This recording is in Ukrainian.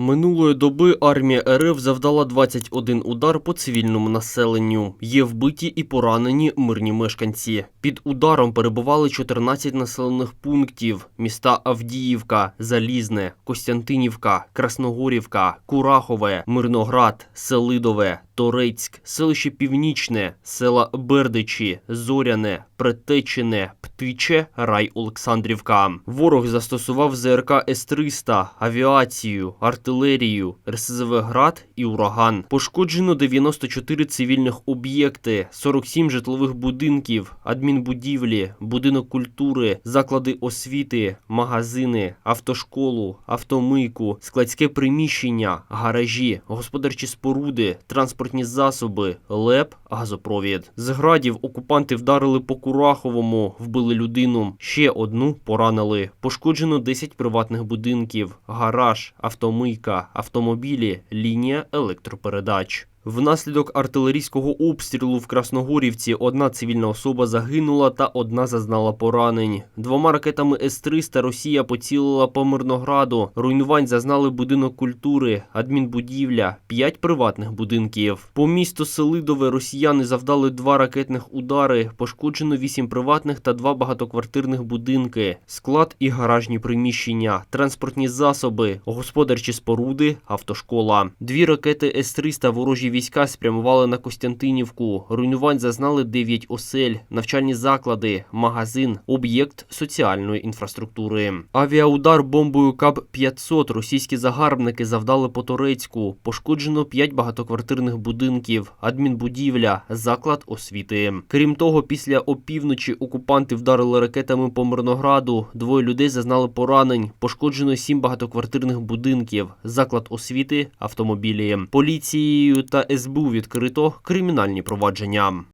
Минулої доби армія РФ завдала 21 удар по цивільному населенню. Є вбиті і поранені мирні мешканці. Під ударом перебували 14 населених пунктів: міста Авдіївка, Залізне, Костянтинівка, Красногорівка, Курахове, Мирноград, Селидове, Торецьк, селище Північне, села Бердичі, Зоряне, Претечине, Птиче, Рай Олександрівка. Ворог застосував ЗРК С-300, авіацію, артилерію, РСЗВ «Град» і ураган. Пошкоджено 94 цивільних об'єкти, 47 житлових будинків, адмінбудівлі, будинок культури, заклади освіти, магазини, автошколу, автомийку, складське приміщення, гаражі, господарчі споруди, транспортні засоби, ЛЕП, газопровід. З градів окупанти вдарили по Кураховому, вбили людину. Ще одну поранили. Пошкоджено 10 приватних будинків, гараж, автомийка, автомобілі, лінія електропередач. Внаслідок артилерійського обстрілу в Красногорівці одна цивільна особа загинула та одна зазнала поранень. Двома ракетами С-300 Росія поцілила по Мирнограду. Руйнувань зазнали будинок культури, адмінбудівля, п'ять приватних будинків. По місту Селидове росіяни завдали два ракетних удари. Пошкоджено вісім приватних та два багатоквартирних будинки, склад і гаражні приміщення, транспортні засоби, господарчі споруди, автошкола. Дві ракети С-300 ворожі війська спрямували на Костянтинівку. Руйнувань зазнали 9 осель, навчальні заклади, магазин, об'єкт соціальної інфраструктури. Авіаудар бомбою КАБ-500 російські загарбники завдали по Торецьку. Пошкоджено 5 багатоквартирних будинків, адмінбудівля, заклад освіти. Крім того, після опівночі окупанти вдарили ракетами по Мирнограду. Двоє людей зазнали поранень. Пошкоджено 7 багатоквартирних будинків, заклад освіти, автомобілі. Поліцією та СБУ відкрито кримінальні провадження.